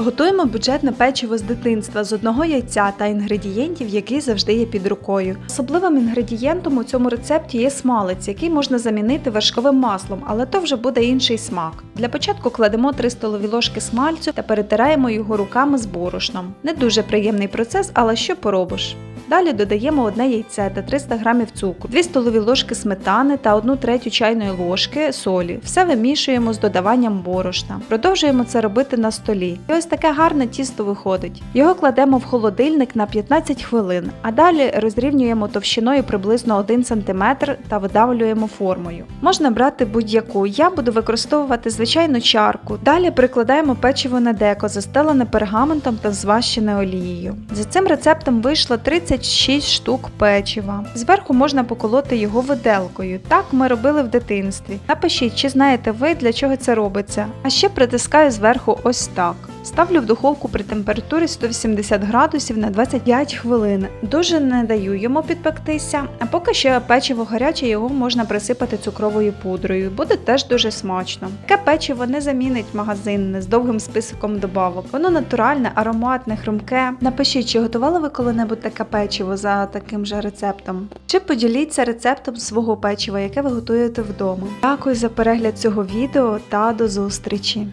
Готуємо бюджетне печиво з дитинства з одного яйця та інгредієнтів, які завжди є під рукою. Особливим інгредієнтом у цьому рецепті є смалець, який можна замінити вершковим маслом, але то вже буде інший смак. Для початку кладемо 3 столові ложки смальцю та перетираємо його руками з борошном. Не дуже приємний процес, але що поробиш. Далі додаємо одне яйце та 300 г цукру, 2 столові ложки сметани та 1 третю чайної ложки солі. Все вимішуємо з додаванням борошна. Продовжуємо це робити на столі. І ось таке гарне тісто виходить. Його кладемо в холодильник на 15 хвилин, а далі розрівнюємо товщиною приблизно 1 см та видавлюємо формою. Можна брати будь-яку. Я буду використовувати звичайну чарку. Далі прикладаємо печиво на деко, застелене пергаментом та змащене олією. За цим рецептом вийшло 36 штук печива. Зверху можна поколоти його виделкою. Так ми робили в дитинстві. Напишіть, чи знаєте ви, для чого це робиться. А ще притискаю зверху ось так. Ставлю в духовку при температурі 180 градусів на 25 хвилин. Дуже не даю йому підпектися, а поки що печиво гаряче, його можна присипати цукровою пудрою. Буде теж дуже смачно. Таке печиво не замінить магазинне з довгим списоком добавок. Воно натуральне, ароматне, хрумке. Напишіть, чи готували ви коли-небудь таке печиво за таким же рецептом? Чи поділіться рецептом свого печива, яке ви готуєте вдома. Дякую за перегляд цього відео та до зустрічі!